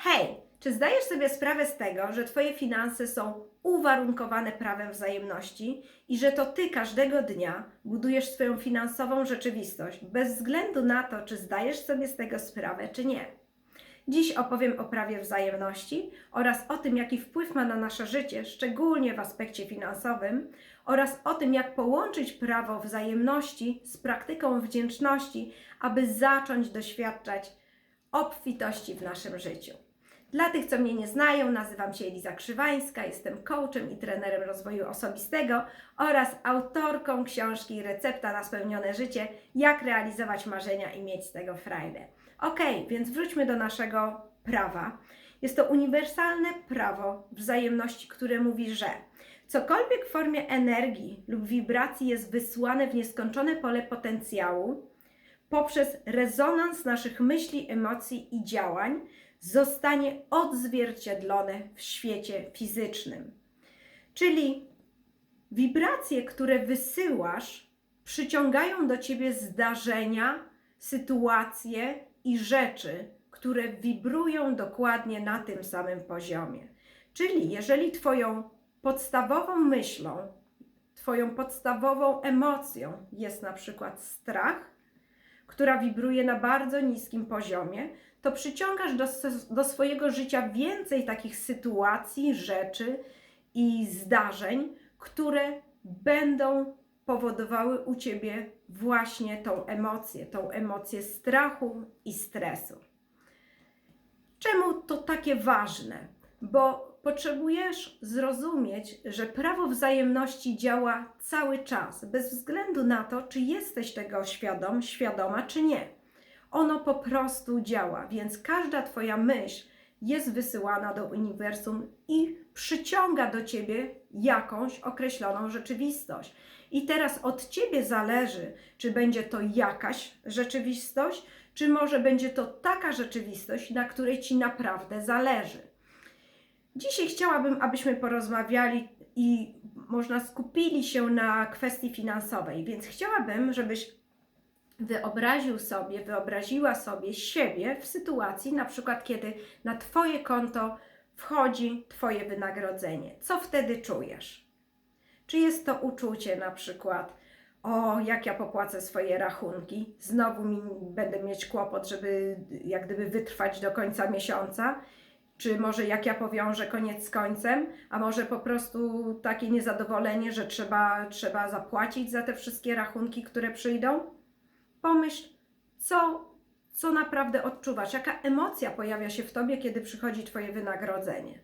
Hej, czy zdajesz sobie sprawę z tego, że Twoje finanse są uwarunkowane prawem wzajemności i że to Ty każdego dnia budujesz swoją finansową rzeczywistość, bez względu na to, czy zdajesz sobie z tego sprawę, czy nie? Dziś opowiem o prawie wzajemności oraz o tym, jaki wpływ ma na nasze życie, szczególnie w aspekcie finansowym, oraz o tym, jak połączyć prawo wzajemności z praktyką wdzięczności, aby zacząć doświadczać obfitości w naszym życiu. Dla tych, co mnie nie znają, nazywam się Eliza Krzywańska, jestem coachem i trenerem rozwoju osobistego oraz autorką książki Recepta na spełnione życie Jak realizować marzenia i mieć z tego frajdę. Ok, więc wróćmy do naszego prawa. Jest to uniwersalne prawo wzajemności, które mówi, że cokolwiek w formie energii lub wibracji jest wysłane w nieskończone pole potencjału, poprzez rezonans naszych myśli, emocji i działań zostanie odzwierciedlone w świecie fizycznym. Czyli wibracje, które wysyłasz, przyciągają do ciebie zdarzenia, sytuacje i rzeczy, które wibrują dokładnie na tym samym poziomie. Czyli jeżeli Twoją podstawową myślą, Twoją podstawową emocją jest na przykład strach, która wibruje na bardzo niskim poziomie, to przyciągasz do, do swojego życia więcej takich sytuacji, rzeczy i zdarzeń, które będą powodowały u ciebie właśnie tą emocję, tą emocję strachu i stresu. Czemu to takie ważne? Bo potrzebujesz zrozumieć, że prawo wzajemności działa cały czas, bez względu na to, czy jesteś tego świadom, świadoma, czy nie. Ono po prostu działa, więc każda Twoja myśl jest wysyłana do uniwersum i przyciąga do Ciebie jakąś określoną rzeczywistość. I teraz od Ciebie zależy, czy będzie to jakaś rzeczywistość, czy może będzie to taka rzeczywistość, na której Ci naprawdę zależy. Dzisiaj chciałabym, abyśmy porozmawiali i można skupili się na kwestii finansowej, więc chciałabym, żebyś wyobraził sobie, wyobraziła sobie siebie w sytuacji, na przykład kiedy na Twoje konto wchodzi Twoje wynagrodzenie. Co wtedy czujesz? Czy jest to uczucie na przykład, o, jak ja popłacę swoje rachunki, znowu mi będę mieć kłopot, żeby jak gdyby wytrwać do końca miesiąca? Czy może jak ja powiążę koniec z końcem, a może po prostu takie niezadowolenie, że trzeba, trzeba zapłacić za te wszystkie rachunki, które przyjdą? Pomyśl, co, co naprawdę odczuwasz, jaka emocja pojawia się w tobie, kiedy przychodzi Twoje wynagrodzenie.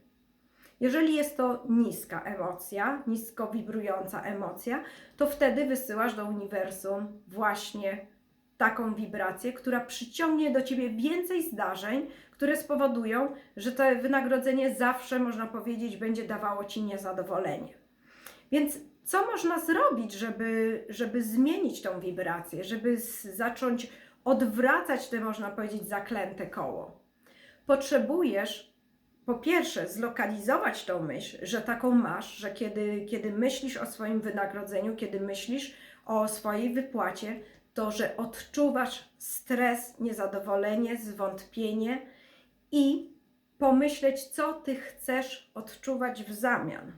Jeżeli jest to niska emocja, nisko wibrująca emocja, to wtedy wysyłasz do uniwersum właśnie taką wibrację, która przyciągnie do ciebie więcej zdarzeń, które spowodują, że to wynagrodzenie zawsze, można powiedzieć, będzie dawało ci niezadowolenie. Więc co można zrobić, żeby, żeby zmienić tą wibrację, żeby zacząć odwracać te, można powiedzieć, zaklęte koło? Potrzebujesz po pierwsze zlokalizować tą myśl, że taką masz, że kiedy, kiedy myślisz o swoim wynagrodzeniu, kiedy myślisz o swojej wypłacie, to że odczuwasz stres, niezadowolenie, zwątpienie i pomyśleć, co ty chcesz odczuwać w zamian.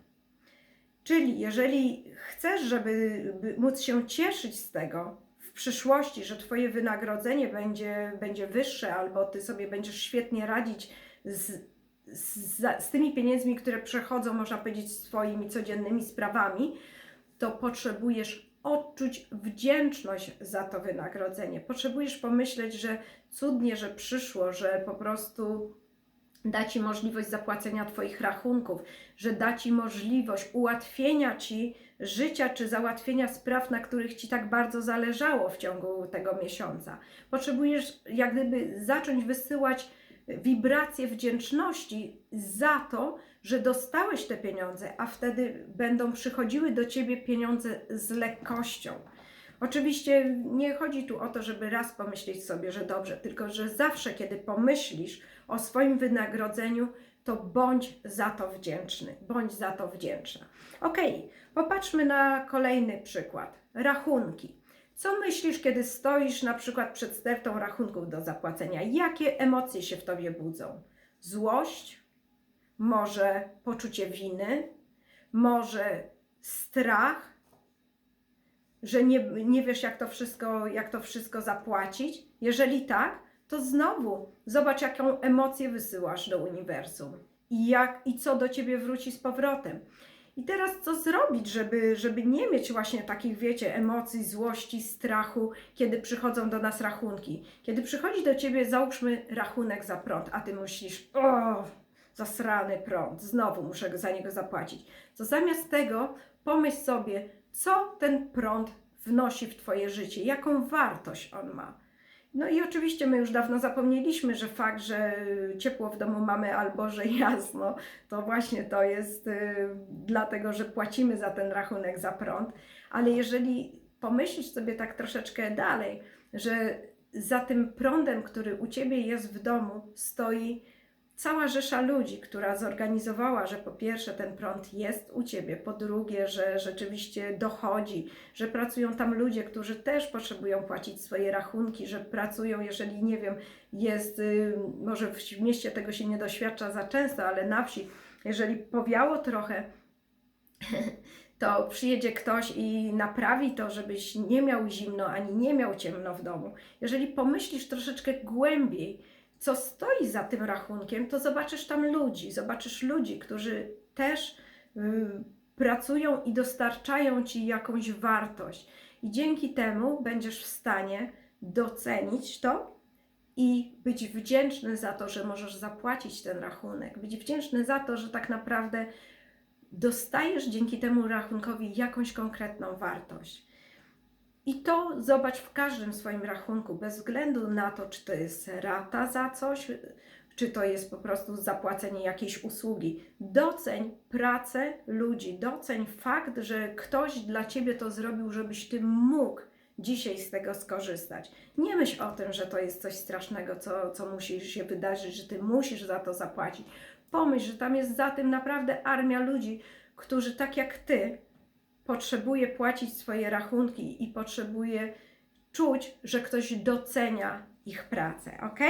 Czyli jeżeli chcesz, żeby móc się cieszyć z tego w przyszłości, że Twoje wynagrodzenie będzie, będzie wyższe, albo Ty sobie będziesz świetnie radzić z, z, z tymi pieniędzmi, które przechodzą, można powiedzieć, swoimi codziennymi sprawami, to potrzebujesz odczuć wdzięczność za to wynagrodzenie. Potrzebujesz pomyśleć, że cudnie, że przyszło, że po prostu da Ci możliwość zapłacenia Twoich rachunków, że da Ci możliwość ułatwienia Ci życia czy załatwienia spraw, na których Ci tak bardzo zależało w ciągu tego miesiąca. Potrzebujesz jak gdyby zacząć wysyłać wibracje wdzięczności za to, że dostałeś te pieniądze, a wtedy będą przychodziły do Ciebie pieniądze z lekkością. Oczywiście nie chodzi tu o to, żeby raz pomyśleć sobie, że dobrze, tylko że zawsze, kiedy pomyślisz o swoim wynagrodzeniu, to bądź za to wdzięczny, bądź za to wdzięczna. Ok, popatrzmy na kolejny przykład. Rachunki. Co myślisz, kiedy stoisz na przykład przed stertą rachunków do zapłacenia? Jakie emocje się w tobie budzą? złość, może poczucie winy, może strach, że nie, nie wiesz, jak to, wszystko, jak to wszystko zapłacić? Jeżeli tak, to znowu zobacz, jaką emocję wysyłasz do uniwersum i, jak, i co do ciebie wróci z powrotem. I teraz co zrobić, żeby, żeby nie mieć właśnie takich, wiecie, emocji, złości, strachu, kiedy przychodzą do nas rachunki. Kiedy przychodzi do ciebie, załóżmy, rachunek za prąd, a ty myślisz, o, zasrany prąd, znowu muszę za niego zapłacić. To zamiast tego pomyśl sobie, co ten prąd wnosi w twoje życie, jaką wartość on ma. No i oczywiście my już dawno zapomnieliśmy, że fakt, że ciepło w domu mamy albo że jasno, to właśnie to jest y, dlatego, że płacimy za ten rachunek za prąd. Ale jeżeli pomyślisz sobie tak troszeczkę dalej, że za tym prądem, który u ciebie jest w domu, stoi cała rzesza ludzi, która zorganizowała, że po pierwsze ten prąd jest u ciebie, po drugie, że rzeczywiście dochodzi, że pracują tam ludzie, którzy też potrzebują płacić swoje rachunki, że pracują, jeżeli nie wiem, jest, y, może w mieście tego się nie doświadcza za często, ale na wsi, jeżeli powiało trochę, to przyjedzie ktoś i naprawi to, żebyś nie miał zimno ani nie miał ciemno w domu. Jeżeli pomyślisz troszeczkę głębiej, co stoi za tym rachunkiem, to zobaczysz tam ludzi, zobaczysz ludzi, którzy też y, pracują i dostarczają ci jakąś wartość. I dzięki temu będziesz w stanie docenić to i być wdzięczny za to, że możesz zapłacić ten rachunek, być wdzięczny za to, że tak naprawdę dostajesz dzięki temu rachunkowi jakąś konkretną wartość. I to zobacz w każdym swoim rachunku, bez względu na to, czy to jest rata za coś, czy to jest po prostu zapłacenie jakiejś usługi. Doceń pracę ludzi, doceń fakt, że ktoś dla ciebie to zrobił, żebyś ty mógł dzisiaj z tego skorzystać. Nie myśl o tym, że to jest coś strasznego, co, co musi się wydarzyć, że ty musisz za to zapłacić. Pomyśl, że tam jest za tym naprawdę armia ludzi, którzy tak jak ty potrzebuje płacić swoje rachunki i potrzebuje czuć, że ktoś docenia ich pracę, ok?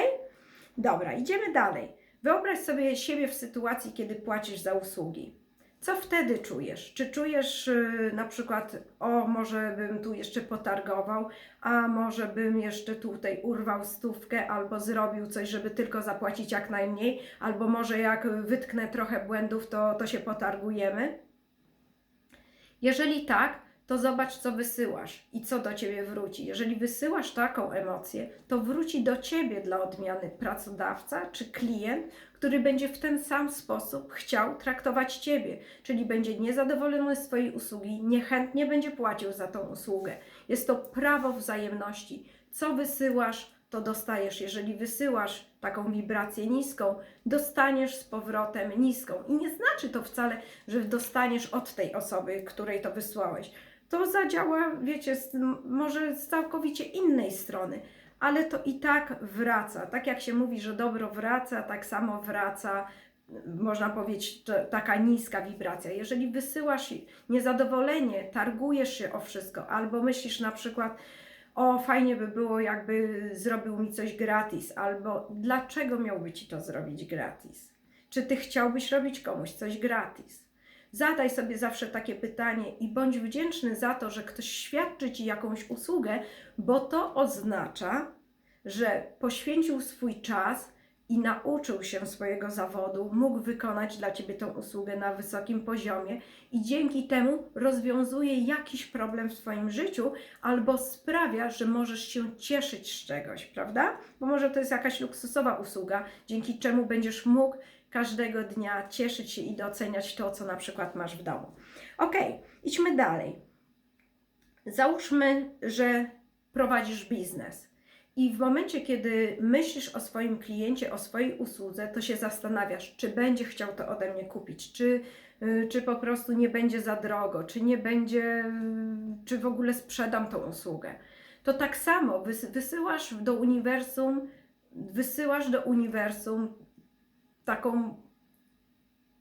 Dobra, idziemy dalej. Wyobraź sobie siebie w sytuacji, kiedy płacisz za usługi. Co wtedy czujesz? Czy czujesz yy, na przykład, o, może bym tu jeszcze potargował, a może bym jeszcze tutaj urwał stówkę albo zrobił coś, żeby tylko zapłacić jak najmniej, albo może jak wytknę trochę błędów, to, to się potargujemy? Jeżeli tak, to zobacz, co wysyłasz i co do ciebie wróci. Jeżeli wysyłasz taką emocję, to wróci do ciebie dla odmiany pracodawca czy klient, który będzie w ten sam sposób chciał traktować ciebie, czyli będzie niezadowolony z Twojej usługi, niechętnie będzie płacił za tą usługę. Jest to prawo wzajemności. Co wysyłasz, to dostajesz. Jeżeli wysyłasz taką wibrację niską, dostaniesz z powrotem niską. I nie znaczy to wcale, że dostaniesz od tej osoby, której to wysłałeś. To zadziała, wiecie, z, może z całkowicie innej strony, ale to i tak wraca. Tak jak się mówi, że dobro wraca, tak samo wraca można powiedzieć, taka niska wibracja. Jeżeli wysyłasz niezadowolenie, targujesz się o wszystko, albo myślisz na przykład, o fajnie by było, jakby zrobił mi coś gratis, albo dlaczego miałby ci to zrobić gratis? Czy ty chciałbyś robić komuś coś gratis? Zadaj sobie zawsze takie pytanie i bądź wdzięczny za to, że ktoś świadczy ci jakąś usługę, bo to oznacza, że poświęcił swój czas, i nauczył się swojego zawodu, mógł wykonać dla ciebie tę usługę na wysokim poziomie i dzięki temu rozwiązuje jakiś problem w swoim życiu albo sprawia, że możesz się cieszyć z czegoś, prawda? Bo może to jest jakaś luksusowa usługa, dzięki czemu będziesz mógł każdego dnia cieszyć się i doceniać to, co na przykład masz w domu. Ok, idźmy dalej. Załóżmy, że prowadzisz biznes i w momencie, kiedy myślisz o swoim kliencie, o swojej usłudze, to się zastanawiasz, czy będzie chciał to ode mnie kupić, czy, y, czy po prostu nie będzie za drogo, czy nie będzie, y, czy w ogóle sprzedam tą usługę. To tak samo wysyłasz do uniwersum, wysyłasz do uniwersum taką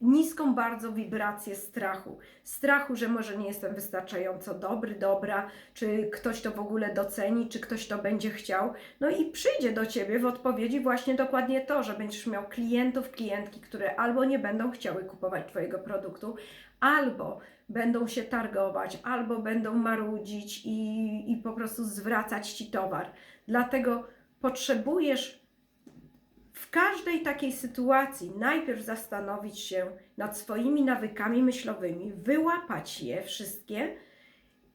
niską bardzo wibrację strachu. Strachu, że może nie jestem wystarczająco dobry, dobra, czy ktoś to w ogóle doceni, czy ktoś to będzie chciał. No i przyjdzie do ciebie w odpowiedzi właśnie dokładnie to, że będziesz miał klientów, klientki, które albo nie będą chciały kupować Twojego produktu, albo będą się targować, albo będą marudzić i, i po prostu zwracać Ci towar. Dlatego potrzebujesz w każdej takiej sytuacji najpierw zastanowić się nad swoimi nawykami myślowymi, wyłapać je wszystkie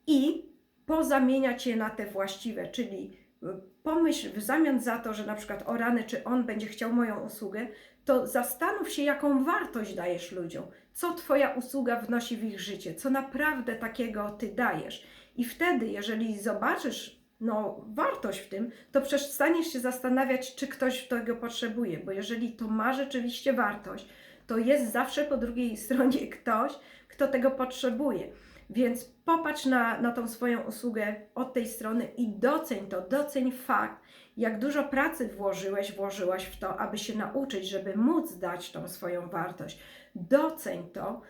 i pozamieniać je na te właściwe, czyli y, pomyśl w zamian za to, że na przykład o rany, czy on będzie chciał moją usługę, to zastanów się, jaką wartość dajesz ludziom, co Twoja usługa wnosi w ich życie, co naprawdę takiego Ty dajesz. I wtedy, jeżeli zobaczysz no, wartość w tym, to przestaniesz się zastanawiać, czy ktoś tego potrzebuje, bo jeżeli to ma rzeczywiście wartość, to jest zawsze po drugiej stronie ktoś, kto tego potrzebuje. Więc popatrz na, na tą swoją usługę od tej strony i doceń to, doceń fakt, jak dużo pracy włożyłeś, włożyłaś w to, aby się nauczyć, żeby móc dać tą swoją wartość. Doceń to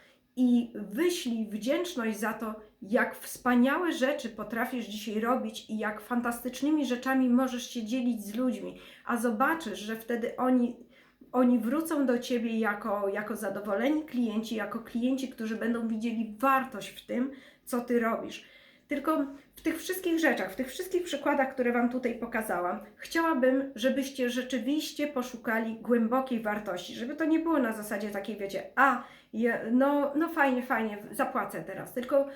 i wyślij wdzięczność za to, jak wspaniałe rzeczy potrafisz dzisiaj robić i jak fantastycznymi rzeczami możesz się dzielić z ludźmi, a zobaczysz, że wtedy oni, oni wrócą do ciebie jako, jako zadowoleni klienci, jako klienci, którzy będą widzieli wartość w tym, co ty robisz. Tylko w tych wszystkich rzeczach, w tych wszystkich przykładach, które Wam tutaj pokazałam, chciałabym, żebyście rzeczywiście poszukali głębokiej wartości, żeby to nie było na zasadzie takiej, wiecie, a, no, no fajnie, fajnie, zapłacę teraz, tylko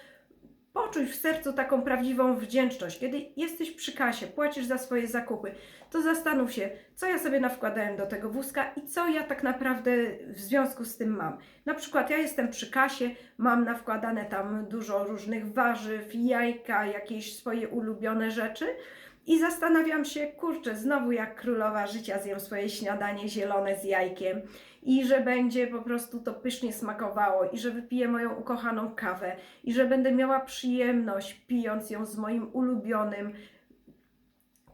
Poczuj w sercu taką prawdziwą wdzięczność. Kiedy jesteś przy kasie, płacisz za swoje zakupy, to zastanów się, co ja sobie nawkładałem do tego wózka i co ja tak naprawdę w związku z tym mam. Na przykład ja jestem przy kasie, mam nawkładane tam dużo różnych warzyw, jajka, jakieś swoje ulubione rzeczy. I zastanawiam się, kurczę, znowu jak królowa życia zjem swoje śniadanie zielone z jajkiem i że będzie po prostu to pysznie smakowało i że wypiję moją ukochaną kawę i że będę miała przyjemność pijąc ją z moim ulubionym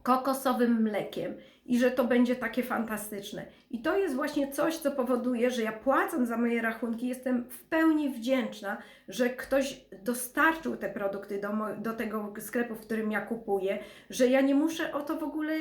kokosowym mlekiem i że to będzie takie fantastyczne. I to jest właśnie coś, co powoduje, że ja płacąc za moje rachunki jestem w pełni wdzięczna, że ktoś dostarczył te produkty do, do tego sklepu, w którym ja kupuję, że ja nie muszę o to w ogóle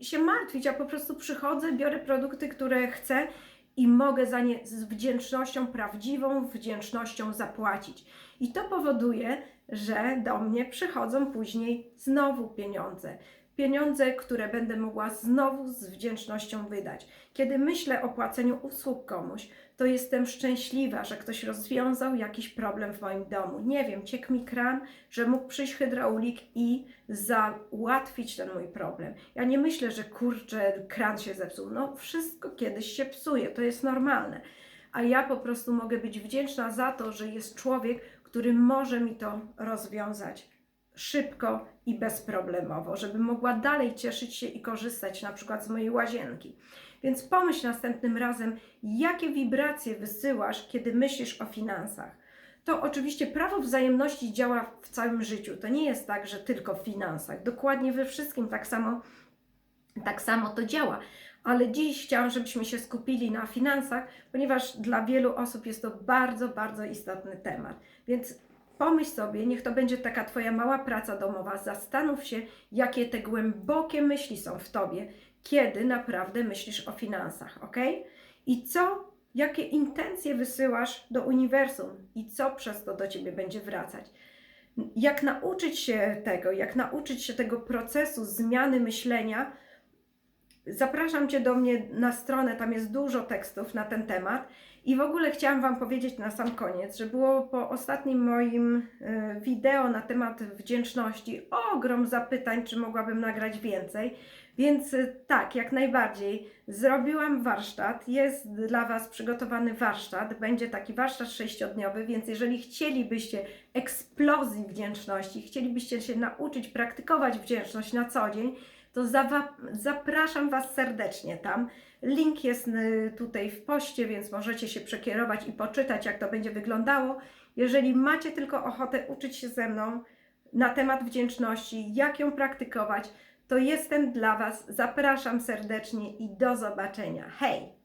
się, martwić, ja po prostu przychodzę, biorę produkty, które chcę i mogę za nie z wdzięcznością, prawdziwą wdzięcznością zapłacić. I to powoduje, że do mnie przychodzą później znowu pieniądze. Pieniądze, które będę mogła znowu z wdzięcznością wydać. Kiedy myślę o płaceniu usług komuś, to jestem szczęśliwa, że ktoś rozwiązał jakiś problem w moim domu. Nie wiem, ciekł mi kran, że mógł przyjść hydraulik i załatwić ten mój problem. Ja nie myślę, że kurczę, kran się zepsuł. No, wszystko kiedyś się psuje, to jest normalne. A ja po prostu mogę być wdzięczna za to, że jest człowiek, który może mi to rozwiązać szybko i bezproblemowo, żeby mogła dalej cieszyć się i korzystać na przykład z mojej łazienki. Więc pomyśl następnym razem, jakie wibracje wysyłasz, kiedy myślisz o finansach. To oczywiście prawo wzajemności działa w całym życiu. To nie jest tak, że tylko w finansach. Dokładnie we wszystkim tak samo, tak samo to działa. Ale dziś chciałam, żebyśmy się skupili na finansach, ponieważ dla wielu osób jest to bardzo, bardzo istotny temat. Więc Pomyśl sobie, niech to będzie taka Twoja mała praca domowa. Zastanów się, jakie te głębokie myśli są w Tobie, kiedy naprawdę myślisz o finansach, ok? I co, jakie intencje wysyłasz do uniwersum i co przez to do Ciebie będzie wracać. Jak nauczyć się tego, jak nauczyć się tego procesu zmiany myślenia, zapraszam Cię do mnie na stronę, tam jest dużo tekstów na ten temat. I w ogóle chciałam Wam powiedzieć na sam koniec, że było po ostatnim moim e, wideo na temat wdzięczności ogrom zapytań, czy mogłabym nagrać więcej. Więc e, tak, jak najbardziej. Zrobiłam warsztat, jest dla Was przygotowany warsztat, będzie taki warsztat sześciodniowy, więc jeżeli chcielibyście eksplozji wdzięczności, chcielibyście się nauczyć praktykować wdzięczność na co dzień, to zapraszam Was serdecznie tam. Link jest y, tutaj w poście, więc możecie się przekierować i poczytać, jak to będzie wyglądało. Jeżeli macie tylko ochotę uczyć się ze mną na temat wdzięczności, jak ją praktykować, to jestem dla Was. Zapraszam serdecznie i do zobaczenia. Hej!